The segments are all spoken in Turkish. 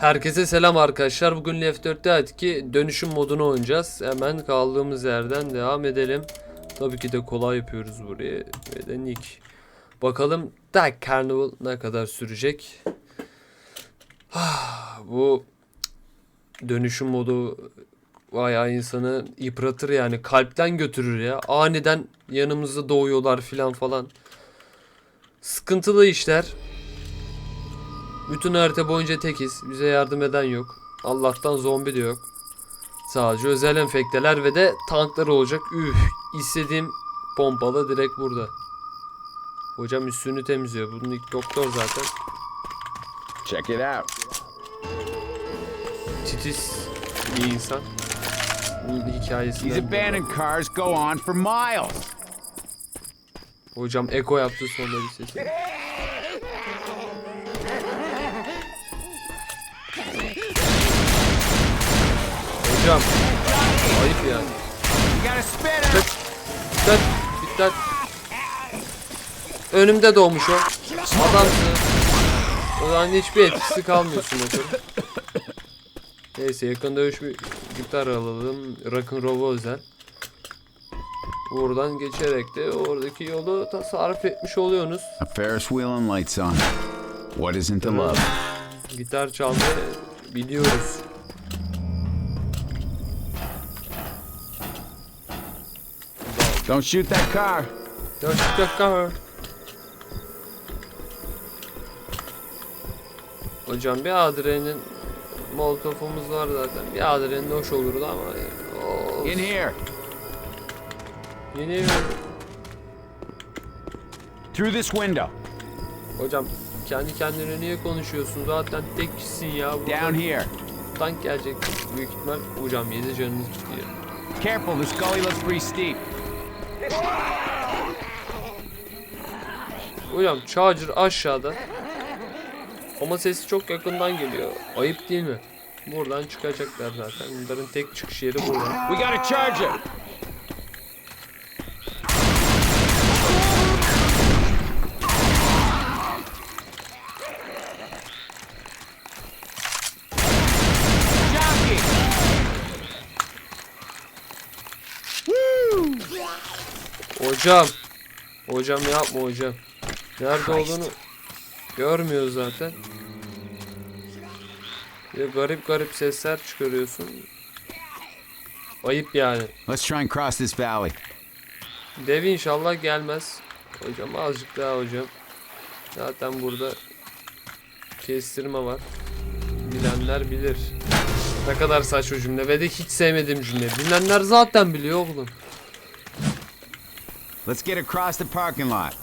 Herkese selam arkadaşlar. Bugün Left 4 Dead 2 dönüşüm modunu oynayacağız. Hemen kaldığımız yerden devam edelim. Tabii ki de kolay yapıyoruz burayı. Ve de Nick. Bakalım Dark Carnival ne kadar sürecek. Ah, Bu dönüşüm modu bayağı insanı yıpratır yani. Kalpten götürür ya. Aniden yanımızda doğuyorlar filan falan. Sıkıntılı işler. Bütün harita boyunca tekiz. Bize yardım eden yok. Allah'tan zombi de yok. Sadece özel enfekteler ve de tanklar olacak. Üf, istediğim pompalı direkt burada. Hocam üstünü temizliyor. Bunun ilk doktor zaten. Check it out. Titiz bir insan. Bunun hikayesini. These abandoned cars go on for miles. Hocam eko yaptı sonra bir sesi. Hocam ayıp yani. You got a spinner. Dikkat dikkat. Önümde doğmuş o. Adamsın. O zaman hiçbir etkisi kalmıyorsun motorun. Neyse yakın dövüş bir gitar alalım. Rock'n'roll'a özel. Buradan geçerek de oradaki yolu tasarruf etmiş oluyorsunuz. A Ferris wheel and lights on. What isn't to love? Gitar çalmayı biliyoruz. Don't shoot that car. Dört dakika. Hocam bir adrenin molotofumuz var zaten. Bir adrenin hoş olurdu ama o In here. yeni Through this window. hocam kendi kendine niye konuşuyorsun? Zaten tek kişisin ya. Burada Down here. tank gelecek büyük ihtimal. Hocam yedi canınız gidiyor. Careful, this gully looks pretty steep. Hocam Charger aşağıda. Ama sesi çok yakından geliyor. Ayıp değil mi? Buradan çıkacaklar zaten. Bunların tek çıkış yeri burada. We got a charger. Hocam. Hocam yapma hocam. Nerede olduğunu görmüyoruz zaten. Ya garip garip sesler çıkarıyorsun. Ayıp yani. Let's try and cross this valley. Dev inşallah gelmez. Hocam azıcık daha hocam. Zaten burada kestirme var. Bilenler bilir. Ne kadar saçma cümle ve de hiç sevmediğim cümle. Bilenler zaten biliyor oğlum. Let's get across the parking lot.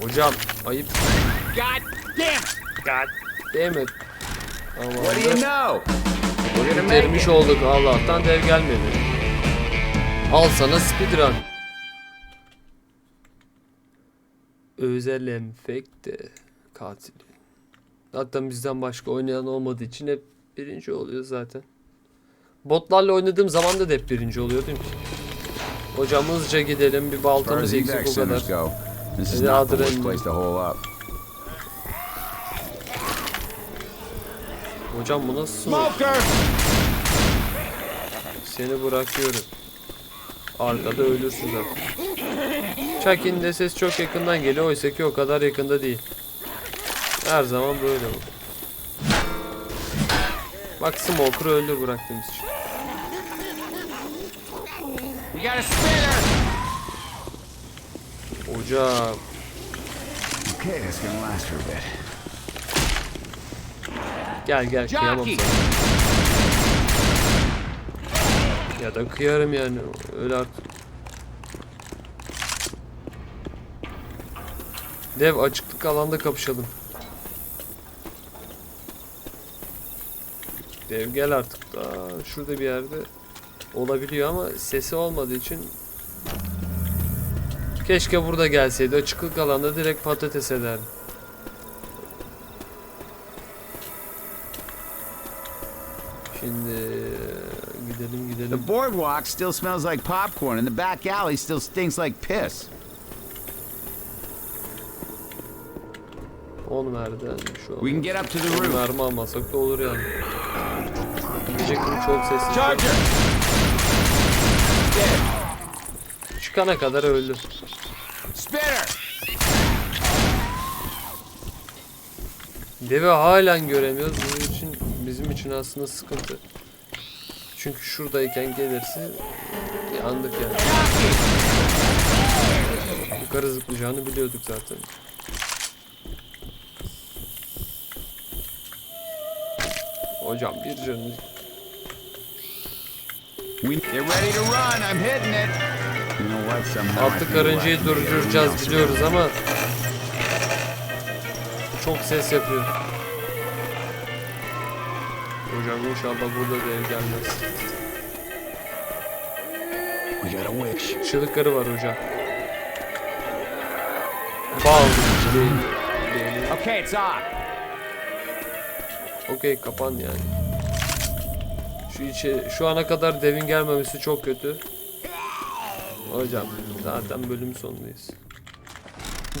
Hocam ayıp. God damn! God damn it. Ama What do you know? Vermiş olduk Allah'tan dev gelmedi. Al sana speedrun. Özel enfekte katil. Zaten bizden başka oynayan olmadığı için hep birinci oluyor zaten. Botlarla oynadığım zaman da hep birinci oluyordum ki. Hocam hızlıca gidelim bir baltamız eksik o kadar. centers go, this is Yeah, not the worst adrenaline. place to hole up. Hocam bu nasıl smoke? Smoker! Seni bırakıyorum. Arkada ölürsün zaten. Chucky'nin de ses çok yakından geliyor oysa ki o kadar yakında değil. Her zaman böyle bu. Bak Smoker'ı öldür bıraktığımız için. We got a spinner! Hocam Okay, that's gonna last for a bit. gel gel kıyamam sana. Ya da kıyarım yani öyle artık. Dev açıklık alanda kapışalım. Dev gel artık da şurada bir yerde olabiliyor ama sesi olmadığı için Keşke burada gelseydi açıklık alanda direkt patates ederdim. Şimdi gidelim The gidelim. boardwalk still smells like popcorn, and the back alley still stinks like piss. son merden şu an. We can get up to the roof. mermi almasak da olur yani. Diyecektim çok sessiz. Charger! Çıkana kadar öldü. Spitter! Devi halen göremiyoruz. Bizim için bizim için aslında sıkıntı. Çünkü şuradayken gelirse yandık yani. Yukarı zıplayacağını biliyorduk zaten. Hocam bir canı We, get ready to run. I'm hitting it. You know what? Somehow I Altı feel karıncayı durduracağız biliyoruz ama çok ses yapıyor. Hocam inşallah burada da ev gelmez. We got a witch. Çığlık karı var hocam. Değil. Değil. Okay, it's off. Okey kapan yani. Şu içe, şu ana kadar devin gelmemesi çok kötü. Hocam zaten bölüm sonundayız.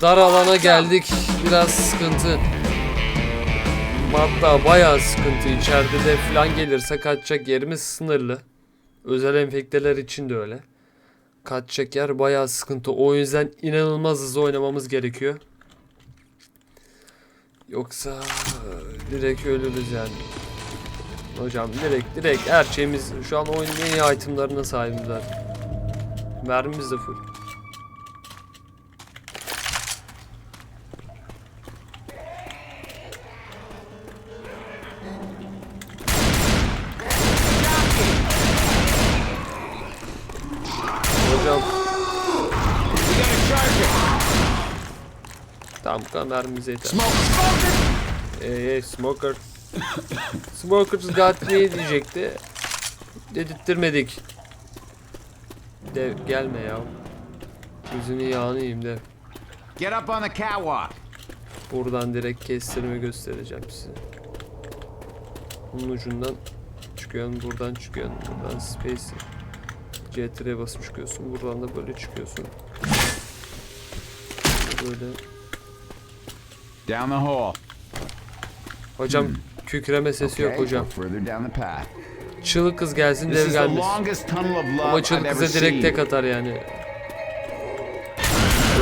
Dar alana geldik. Biraz sıkıntı. Hatta bayağı sıkıntı. İçeride de falan gelirse kaçacak yerimiz sınırlı. Özel enfekteler için de öyle. Kaçacak yer bayağı sıkıntı. O yüzden inanılmaz hızlı oynamamız gerekiyor. Yoksa direkt ölürüz yani. Hocam direkt direkt her şeyimiz şu an oyunun en iyi itemlarına sahibiz zaten. Mermimiz de full. Hocam We got a charger. tam bu kadar yeter. Smoke. Smoke! Eee smoker. Smokers got me diyecekti. Dedirttirmedik. Dev gelme ya. Yüzünü yağını yiyeyim dev. Get up on the catwalk. Buradan direkt kestirme göstereceğim size. Bunun ucundan çıkıyorsun, buradan çıkıyorsun, buradan space CTR'ye basıp çıkıyorsun, buradan da böyle çıkıyorsun. Böyle. Down the hall. Hocam kükreme sesi yok hocam. Çığlık kız gelsin dev gelmesin. Ama çığlık kıza direkt tek atar yani.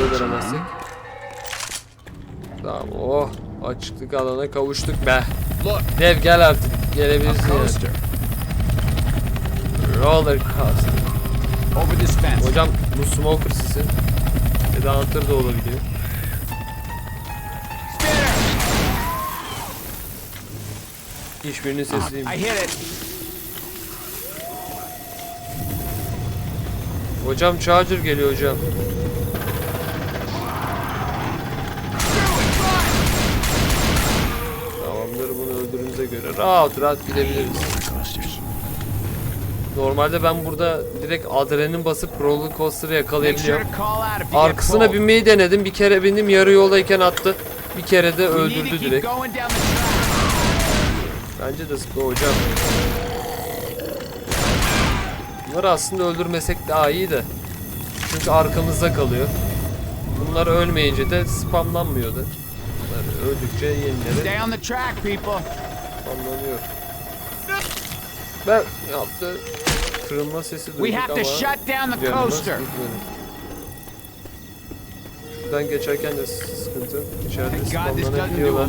Öldüremezsek. Tamam oh açıklık alana kavuştuk be. Dev gel artık gelebilirsin yani. Roller coaster. Hocam bu smoker sesi. Ya da hunter da olabiliyor. Hiçbirinin sesi değil. Hocam charger geliyor hocam. Tamamdır bunu öldürdüğümüze göre rahat rahat gidebiliriz. Normalde ben burada direkt adrenalin basıp roller coaster'ı yakalayabiliyorum. Arkasına binmeyi denedim. Bir kere bindim yarı yoldayken attı. Bir kere de öldürdü direkt. going down the track. Bence de zıpla hocam. Bunları aslında öldürmesek daha iyi de. Çünkü arkamızda kalıyor. Bunlar ölmeyince de spamlanmıyordu. Bunlar öldükçe yenileri Stay on the track, people. spamlanıyor. Ben yaptı. Kırılma sesi duyduk We have to ama shut down the canımız coaster. gitmedi. Şuradan geçerken de sıkıntı. İçeride spamlanabiliyorlar.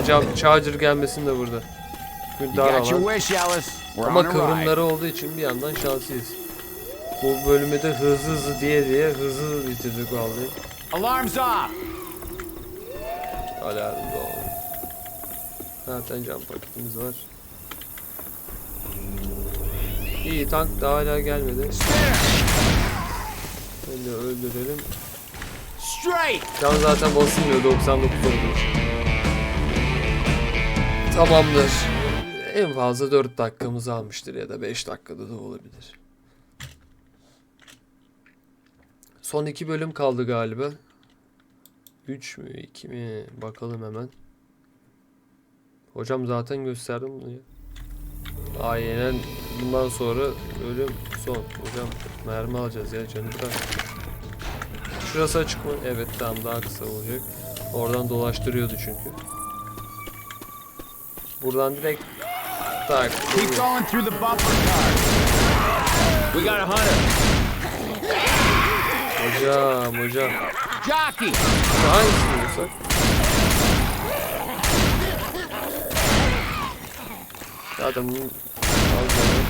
Hocam charger gelmesin de burada. Çünkü dar alan. Ama kıvrımları olduğu için bir yandan şanslıyız. Bu bölümü de hızlı hızlı diye diye hızlı bitirdik vallahi. Alarm's off. Alarm da oldu. Zaten cam paketimiz var. İyi tank da hala gelmedi. De öldürelim. Can zaten basılmıyor 99 olmuş. Tamamdır. En fazla 4 dakikamızı almıştır ya da 5 dakikada da olabilir. Son iki bölüm kaldı galiba. 3 mü 2 mi bakalım hemen. Hocam zaten gösterdim bunu ya. Aynen bundan sonra bölüm son. Hocam mermi alacağız ya canım da. Şurası açık mı? Evet tamam daha kısa olacak. Oradan dolaştırıyordu çünkü. Buradan direkt tak. Keep going through the bumper cars. We got a hunter. Hocam hocam. Jockey. Hangisini bulsak? Zaten bunu alacağım.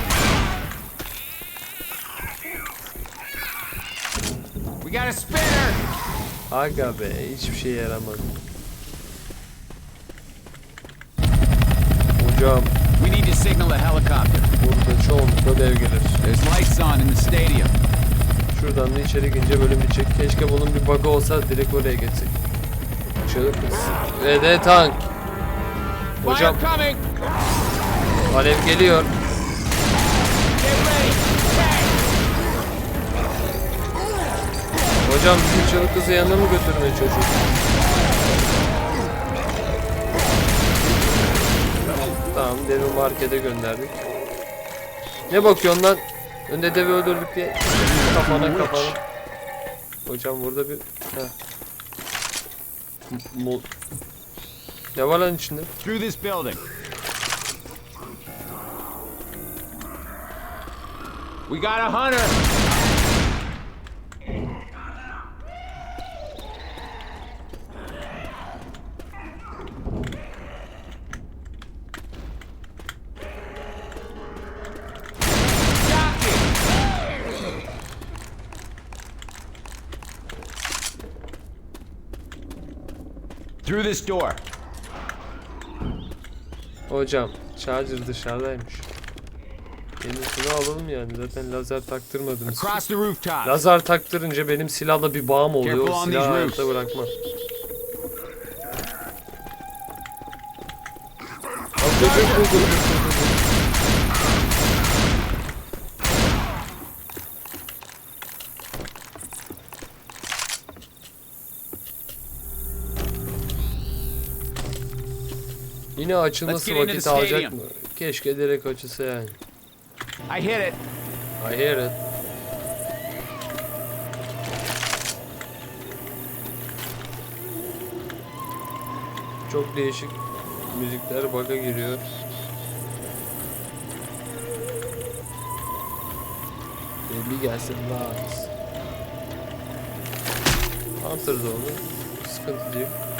We got a spinner. Aga be hiçbir şey yaramadı. Hocam We need to signal a helicopter. burada çoğunlukla dev gelir. There's lights on in the stadium. Şuradan da içeri girince bölüm bitecek. Keşke bunun bir bug'ı olsa direkt oraya geçsek. Çığlık. Ve de tank. Hocam alev geliyor. Hocam bizim çığlık kızı yanına mı götürmeye çalışıyor? Tamam devi markete gönderdik. Ne bakıyorsun lan? Önde devi öldürdük diye. Kafana kafana. Hocam burada bir... Heh. M- Mol... Ne var lan içinde? Through this building. We got a hunter. Jockey. Through this door. Hocam charger dışarıdaymış. Yenisini alalım yani zaten lazer taktırmadınız. Across the rooftop. Lazer taktırınca benim silahla bir bağım oluyor. O silahı hayatta bırakmam. Al, dur, Yine açılması vakit alacak mı? Keşke direkt açılsa yani. I hit it. I hear it. Çok değişik müzikler bug'a giriyor. Baby gelsin Lars. Hunter da onu. Sıkıntı değil.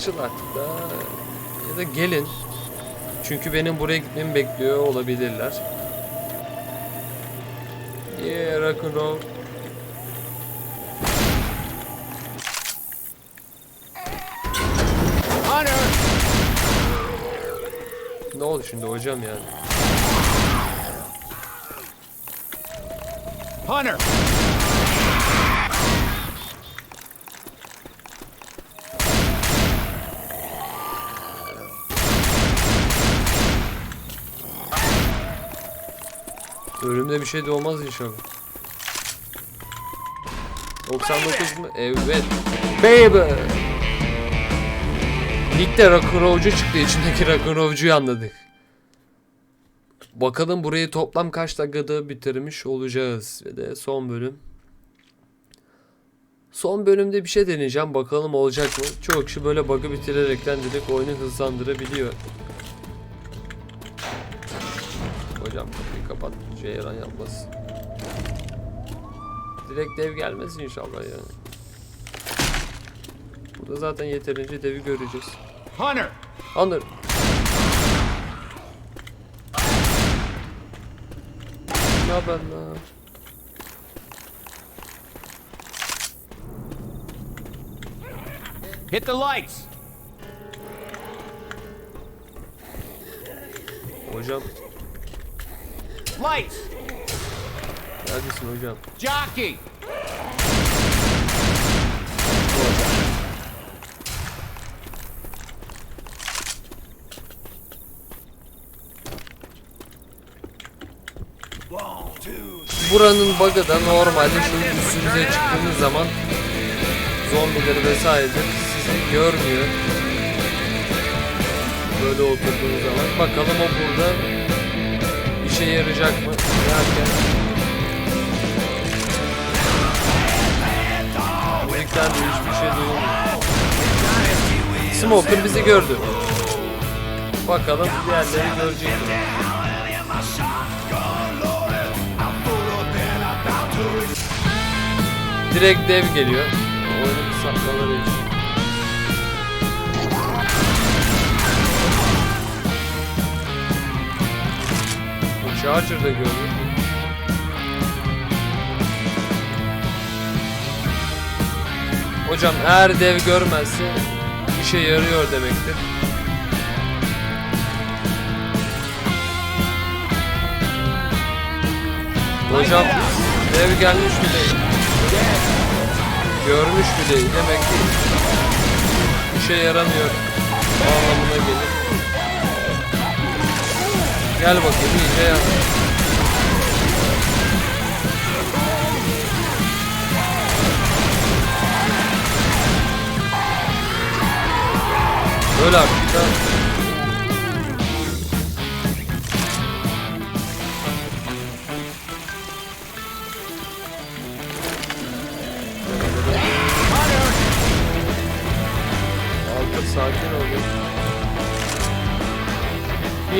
Açıl artık da. Ya da gelin. Çünkü benim buraya gitmemi bekliyor olabilirler. Yeah, rock'n'roll. Hunter. Ne oldu şimdi hocam yani? Hunter. Ölümde bir şey de olmaz inşallah. 99 mu? Evet. Baby. Ligde Rock'n'Roll'cu çıktı. İçindeki Rock'n'Roll'cuyu anladık. Bakalım burayı toplam kaç dakikada bitirmiş olacağız. Ve de son bölüm. Son bölümde bir şey deneyeceğim. Bakalım olacak mı? Çoğu kişi böyle bug'ı bitirerekten direkt oyunu hızlandırabiliyor. Hocam kapat. Ceyran yapmaz. Direkt dev gelmez inşallah yani. Burada zaten yeterince devi göreceğiz. Hunter. Anır. Ne haber lan? Hit the lights. Hocam Lights. neredesin hocam? Jockey. Buranın bug'ı da normalde şu üstünüze çıktığınız zaman zombileri vesairedir sizi görmüyor. Böyle oturduğunuz zaman. Bakalım o burada işe yarayacak mı? Müzikten de hiçbir şey duyulmuyor. Smoker bizi gördü. Bakalım diğerleri görecek mi? Direkt dev geliyor. Oyunun saklaları için. Charger'da gördüm. Hocam eğer dev görmezse işe yarıyor demektir. Hocam dev gelmiş mi değil? Görmüş mü değil? Demek ki işe yaramıyor Gel bakayım iyice yap. Öyle artık da.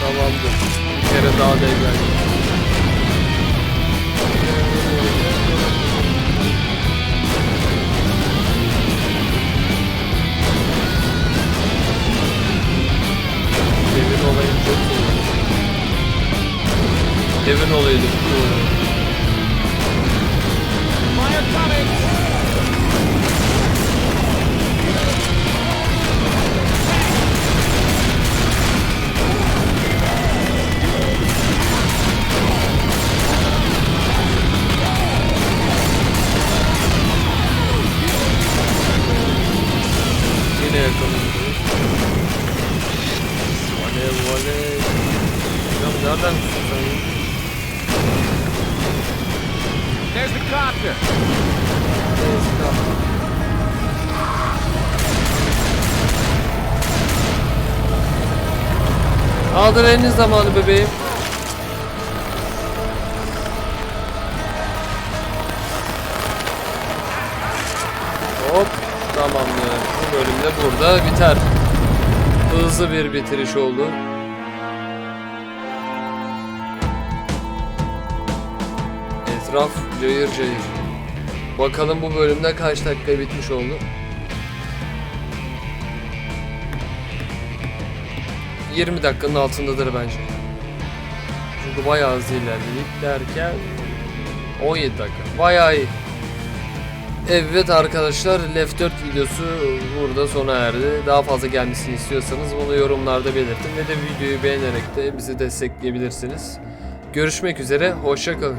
Tamamdır. Bir kere daha dev geldi. Nereden tuttun sen ya? There's the copter. Tamam. Adrenalin zamanı bebeğim. Bölümde burada biter. Hızlı bir bitiriş oldu. Etraf cayır cayır. Bakalım bu bölümde kaç dakika bitmiş oldu. 20 dakikanın altındadır bence. Çünkü bayağı hızlı ilerledik derken 17 dakika. Bayağı iyi. Evet arkadaşlar Left 4 videosu burada sona erdi. Daha fazla gelmesini istiyorsanız bunu yorumlarda belirtin ve de videoyu beğenerek de bizi destekleyebilirsiniz. Görüşmek üzere, hoşça kalın.